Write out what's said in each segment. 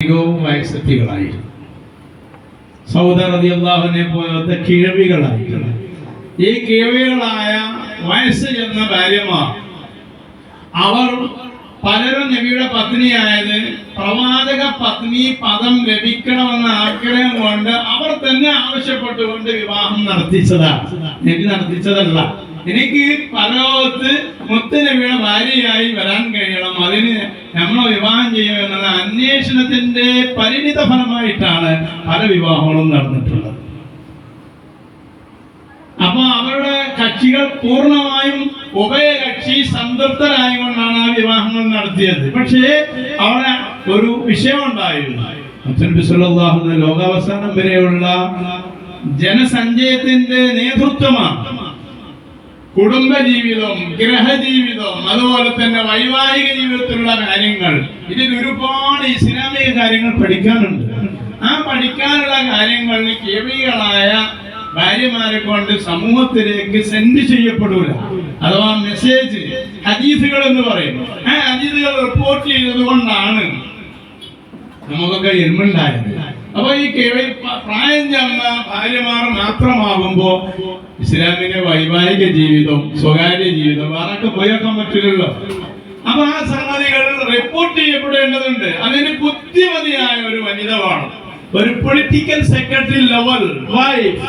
അധികവും വയസ്സെത്തികളായിരുന്നു സൗദി അള്ളാഹുവിനെ പോലത്തെ കിഴവികളായിരുന്നു. ഈ കിഴവികളായ വയസ്സ് ചെന്ന ഭാര്യമാർ അവർ പലരും നബിയുടെ പത്നിയായത് പ്രവാചക പത്നി പദം ലഭിക്കണമെന്ന ആഗ്രഹം കൊണ്ട് അവർ തന്നെ ആവശ്യപ്പെട്ടുകൊണ്ട് വിവാഹം നടത്തിച്ചതാണ്. നബി നടത്തിച്ചതല്ല. എനിക്ക് പരലോകത്ത് മുത്തനബിയുടെ ഭാര്യയായി വരാൻ കഴിയണം. അതിന് നമ്മൾ വിവാഹം ചെയ്യും എന്നത് അന്വേഷണത്തിന്റെ പരിണിത ഫലമായിട്ടാണ് പല വിവാഹങ്ങളും നടന്നിട്ടുള്ളത്. അപ്പൊ അവരുടെ കക്ഷികൾ പൂർണമായും ഉഭയകക്ഷി സംതൃപ്തരായകൊണ്ടാണ് ആ വിവാഹങ്ങൾ നടത്തിയത്. പക്ഷേ അവിടെ ഒരു വിഷയമുണ്ടായിരുന്നു. ലോകാവസാനം വരെയുള്ള ജനസഞ്ചയത്തിന്റെ നേതൃത്വമാണ്. കുടുംബ ജീവിതം ഗ്രഹജീവിതം അതുപോലെ തന്നെ വൈവാഹിക ജീവിതത്തിലുള്ള കാര്യങ്ങൾ. ഇതിൽ ഒരുപാട് ഇസ്ലാമിക കാര്യങ്ങൾ പഠിക്കാനുണ്ട്. ആ പഠിക്കാനുള്ള കാര്യങ്ങളിൽ കേവികളായ ഭാര്യമാരെ കൊണ്ട് സമൂഹത്തിലേക്ക് സെൻഡ് ചെയ്യപ്പെടൂല. അഥവാ മെസ്സേജ് ഹദീസുകൾ എന്ന് പറയും. ആ ഹദീസുകൾ റിപ്പോർട്ട് ചെയ്തത് കൊണ്ടാണ് നമുക്കൊക്കെ എൽമുണ്ടായത് ഈ കേവൽ പ്രായം ചെന്ന ഭാര്യമാർ മാത്രമാകുമ്പോ ഇസ്ലാമിന്റെ വൈവാഹിക ജീവിതം സ്വകാര്യ ജീവിതം വേറൊക്കെ പോയേക്കാൻ പറ്റില്ലല്ലോ? അപ്പൊ ആ സംഗതികൾ റിപ്പോർട്ട് ചെയ്യപ്പെടേണ്ടതുണ്ട്. അതിന് ബുദ്ധിമതിയായ ഒരു വനിത വേണം ഒരു political secretary level wife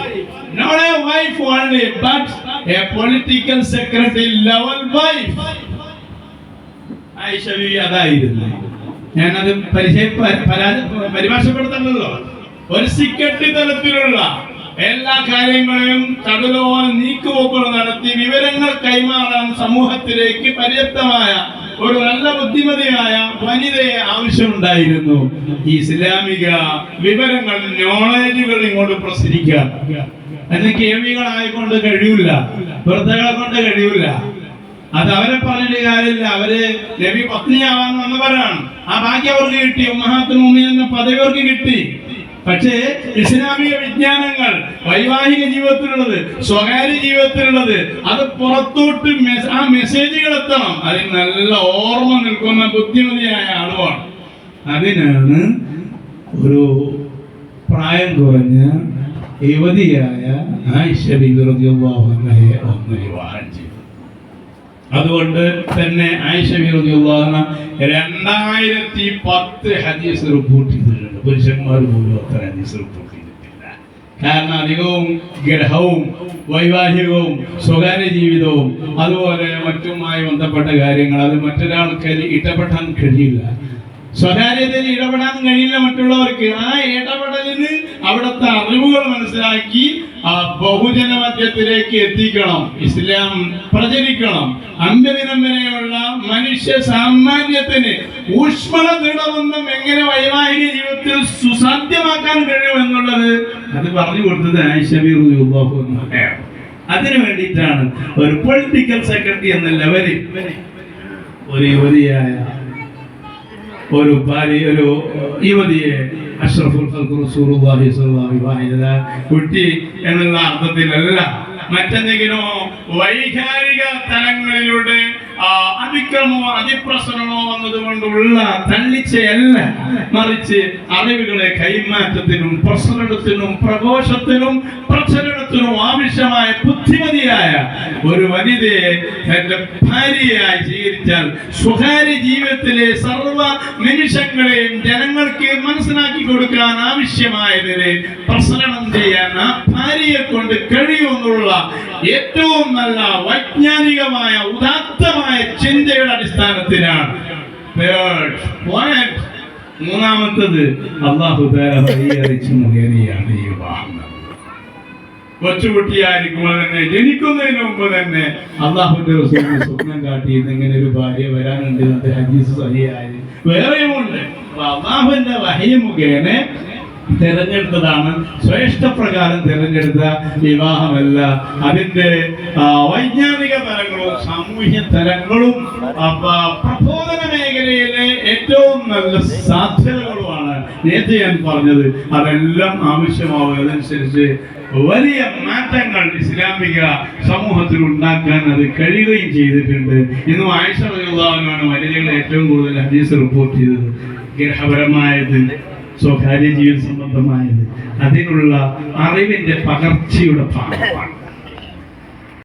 wife only but a political secretary level wife ബീവി അതായിരുന്നു. ഞാനത് പരിചയ പരിഭാഷപ്പെടുത്തണല്ലോ ഒരു സിക്കട്ടി തലത്തിലുള്ള എല്ലാ കാര്യങ്ങളെയും കടലോളം നീക്കുപോക്കുകൾ നടത്തി വിവരങ്ങൾ കൈമാറാൻ സമൂഹത്തിലേക്ക് പര്യാപ്തമായ ഒരു നല്ല ബുദ്ധിമതിയായ വനിതയെ ആവശ്യമുണ്ടായിരുന്നു. ഈ ഇസ്ലാമിക വിവരങ്ങൾ നോളേജുകൾ ഇങ്ങോട്ട് പ്രസരിക്കുക. അതിന് കേവികളായിക്കൊണ്ട് കഴിയൂല. വൃദ്ധകളെ കൊണ്ട് കഴിയൂല. അത് അവരെ പറഞ്ഞിട്ട് കാര്യമില്ല. അവർ രവി പത്നിയാവാൻ വന്നവരാണ്. ആ ഭാഗ്യം അവർക്ക് കിട്ടി മുഅ്മിനീൻ എന്ന പദവി അവർക്ക് കിട്ടി. പക്ഷേ ഇസ്ലാമിക വിജ്ഞാനങ്ങൾ വൈവാഹിക ജീവിതത്തിലുള്ളത് സ്വകാര്യ ജീവിതത്തിലുള്ളത് അത് പുറത്തോട്ട് ആ മെസ്സേജുകൾ എത്തണം. അതിന് നല്ല ഓർമ്മ നിൽക്കുന്ന ബുദ്ധിമതിയായ ആളുമാണ്. അതിനാണ് ഒരു പ്രായം കുറഞ്ഞ യുവതിയായ ചെയ്തു. അതുകൊണ്ട് തന്നെ ആയിഷ ബിറുദ്ദീന രണ്ടായിരത്തി പത്ത് ഹദീസ് റിപ്പോർട്ട് ചെയ്തിട്ടുണ്ട് പുരുഷന്മാർ പോലും അത്ര ഹദീസ് കാരണം അധികവും ഗ്രഹവും വൈവാഹികവും സ്വകാര്യ ജീവിതവും അതുപോലെ മറ്റുമായി ബന്ധപ്പെട്ട കാര്യങ്ങൾ അത് മറ്റൊരാൾക്ക് ഇടപെടാൻ കഴിയില്ല. സ്വകാര്യതയിൽ ഇടപെടാൻ കഴിയില്ല മറ്റുള്ളവർക്ക്. ആ ഇടപെടലിന് അവിടുത്തെ അറിവുകൾ മനസ്സിലാക്കി ആ ബഹുജന മധ്യത്തിലേക്ക് എത്തിക്കണം. ഇസ്ലാം പ്രചരിക്കണം. അമ്പതിനമ്പനെയുള്ള മനുഷ്യ സാമാന്യത്തിന് ഊഷ്മള ദൃഢബന്ധം എങ്ങനെ വൈവാഹിക ജീവിതത്തിൽ സുസാധ്യമാക്കാൻ കഴിയും എന്നുള്ളത് അത് പറഞ്ഞു കൊടുത്തത് ആയിഷബി അതിനു വേണ്ടിയിട്ടാണ് ഒരു പൊളിറ്റിക്കൽ സെക്രട്ടറി എന്ന ലെവലിൽ ഒരു യുവതിയായ ഒരു ഭാര്യ ഒരു യുവതിയെ അഷ്റഫുൽ വിവാഹിത കുട്ടി എന്നുള്ള അർത്ഥത്തിലല്ല. മറ്റെന്തെങ്കിലും വൈകാരിക തലങ്ങളിലൂടെ അതിക്രമമോ അതിപ്രസരണമോ വന്നതുകൊണ്ടുള്ള തള്ളിച്ചയല്ല. മറിച്ച് അറിവുകളെ കൈമാറ്റത്തിനും പ്രസരണത്തിനും പ്രഘോഷത്തിനും പ്രചരണത്തിനും ആവശ്യമായ ബുദ്ധിമതിയായ ഒരു വനിതയെ തന്റെ ഭാര്യയായി സ്വീകരിച്ചാൽ സ്വകാര്യ ജീവിതത്തിലെ സർവ നിമിഷങ്ങളെയും ജനങ്ങൾക്ക് മനസ്സിലാക്കി കൊടുക്കാൻ ആവശ്യമായതിനെ പ്രസരണം ചെയ്യാൻ ആ ഭാര്യയെ കൊണ്ട് കഴിയുമെന്നുള്ള ഏറ്റവും നല്ല വൈജ്ഞാനികമായ ഉദാത്തമായ ചിന്തയുടെ അടിസ്ഥാനത്തിലാണ്. മൂന്നാമത്തത് അള്ളാഹു താര ഈ വിവാഹം കൊച്ചുകുട്ടിയായിരിക്കുമ്പോൾ തന്നെ ജനിക്കുന്നതിന് മുമ്പ് തന്നെ അള്ളാഹുന്റെ റസൂലിന് സ്വപ്നം കാട്ടി ഇങ്ങനെ ഒരു ഭാര്യ വരാനുണ്ട് അത് ഹദീസ് സഹിയായി. വേറെയുമുണ്ട്. അള്ളാഹുവിന്റെ വഹയ മുഖേന തിരഞ്ഞെടുത്തതാണ്. ശ്രേഷ്ഠപ്രകാരം തിരഞ്ഞെടുത്ത വിവാഹമല്ല. അതിന്റെ വൈജ്ഞാനിക തലങ്ങളും സാമൂഹ്യ തലങ്ങളും പ്രബോധന മേഖലയിലെ ഏറ്റവും നല്ല സാധ്യതകളുമാണ് നേരത്തെ ഞാൻ പറഞ്ഞത്. അതെല്ലാം ആവശ്യമാവുന്നതനുസരിച്ച് വലിയ മാറ്റങ്ങൾ ഇസ്ലാമിക സമൂഹത്തിൽ ഉണ്ടാക്കാൻ അത് കഴിയുകയും ചെയ്തിട്ടുണ്ട്. ഇന്നും ആയിഷ റളിയല്ലാഹു അൻഹയാണ് വനിതകൾ ഏറ്റവും കൂടുതൽ ഹദീസ് റിപ്പോർട്ട് ചെയ്തത്. ഗ്രഹപരമായത് സ്വകാര്യ ജീവിത സംബന്ധമായത് അതിനുള്ള അറിവിന്റെ പകർച്ചയുടെ ഭാഗമാണ്.